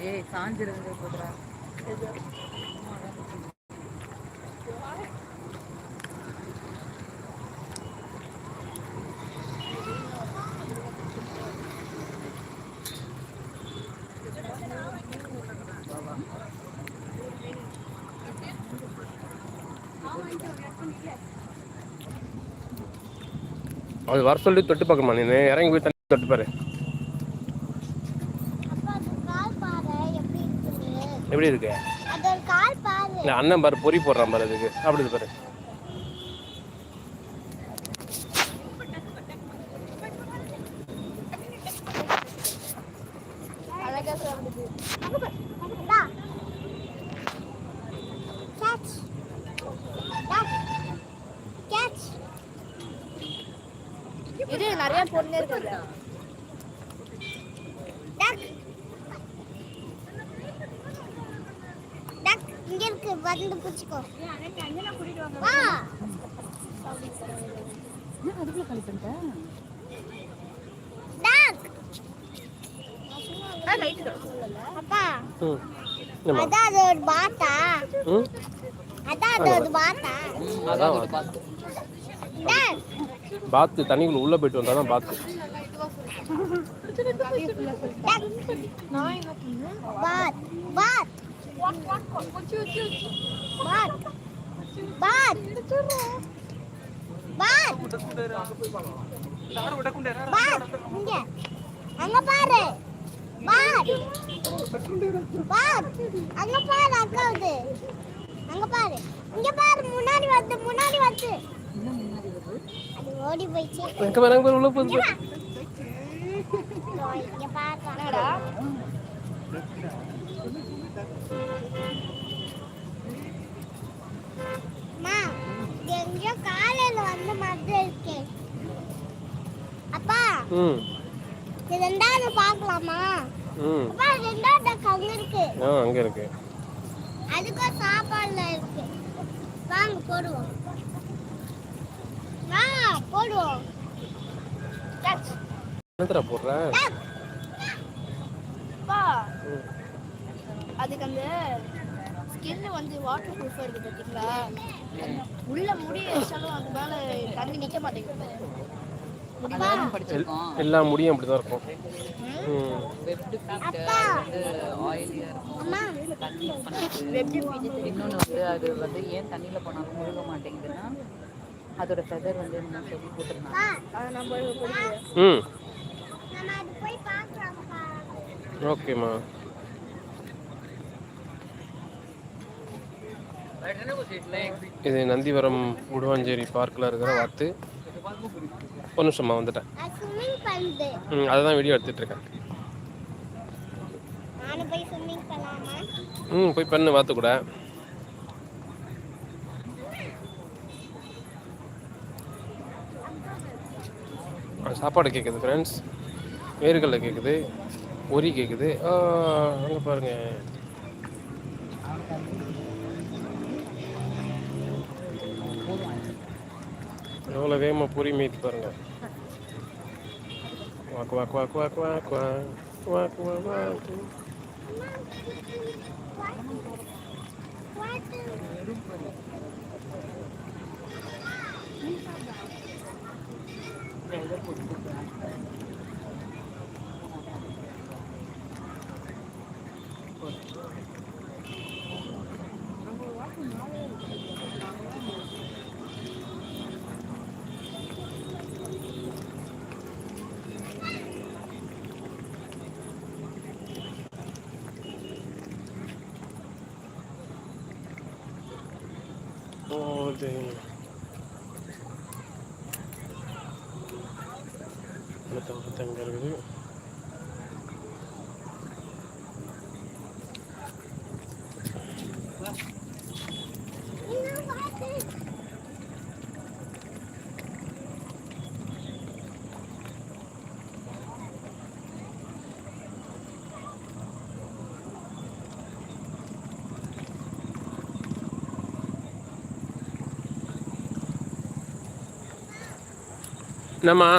ஏய் சாஞ்சிருங்க போதுரா. அது வர சொல்லி தொட்டு பார்க்கமா நீ? இறங்கி போய் தண்ணி தொட்டு பாரு. எப்படி இருக்கு? இல்லை அண்ணன் பாரு பொறி போடுறான் பாரு அதுக்கு. அப்படி பாரு. இது நிறைய பொண்ணு இருக்கு இங்க இருக்கு வந்து பிடிச்சிக்கோ. வா. அதுக்குள்ள டக் அப்பா? அதான் அது ஒரு பாத்தா. ம்? அதான் அது ஒரு பாத்தா. அதான் டக் பாத்து. தண்ணிக்குள்ள உள்ள போயிட்டு வந்தா தான் பாத்து பாத். பாத். பார் பார் பார் பார் இங்க அங்க பாரு. பார் பார் அங்க பாரு அக்காவுது. அங்க பாரு. இங்க பாரு முன்னாடி வந்து முன்னாடி வந்து. அது ஓடி போயிச்சு அங்க பாரு உள்ள போகுது. இங்க பாரு. எங்கேயோ காலையில வந்த மாதிரி இருக்கு. அப்பா ம். ரெண்டாவது பார்க்கலாமா? ம். அப்பா ரெண்டாவது அங்க இருக்கு. ஆ அங்கே இருக்கு. அதுக்கும் சாப்பாடுல இருக்கு. வாங்க போடுவோம். வா போடுவோம். என்னத்தடா போடுற? டச் அப்பா ம். அதுக்கு அந்த ஸ்கின் வந்து வாட்டர் ப்ரூஃபாக இருக்குது பார்த்தீங்களா உள்ள முடி வச்சாலும் அது மேலே தண்ணி நிற்க மாட்டேங்குது. எல்லா முடியும் அப்படி தான் இருக்கும். இன்னொன்று வந்து அது வந்து ஏன் தண்ணியில் போனாலும் முழுக மாட்டேங்குதுன்னா அதோட ஃபெதர் வந்து என்ன சொல்லி போட்டிருந்தாங்க. வா அதை நம்ம படிக்கிறோம் ம் நம்ம அது போய் பார்க்கலாம்ப்பா ஓகேம்மா இது நந்திவரம் உடுவாஞ்சேரி பார்க்கில் இருக்கிற வாத்து. ஒரு நிமிஷம்மா வந்துட்டேன். ம் அதை தான் வீடியோ பண்ணலாமா? ம் போய் பண்ணு வாத்து கூட. சாப்பாடு கேட்குது ஃப்ரெண்ட்ஸ் வேர்கடலை கேட்குது பொரி கேட்குது அங்கே பாருங்க. எவ்வளோ வேகமாக பொரி மீதி பாருங்க வாக்கு வாக்கு வாக்கு வாக்கு வாக்கு வாக்கு வாக்கு வாக்கு Oo, oh, din. Ano itong patanggal mo? என்னம்மா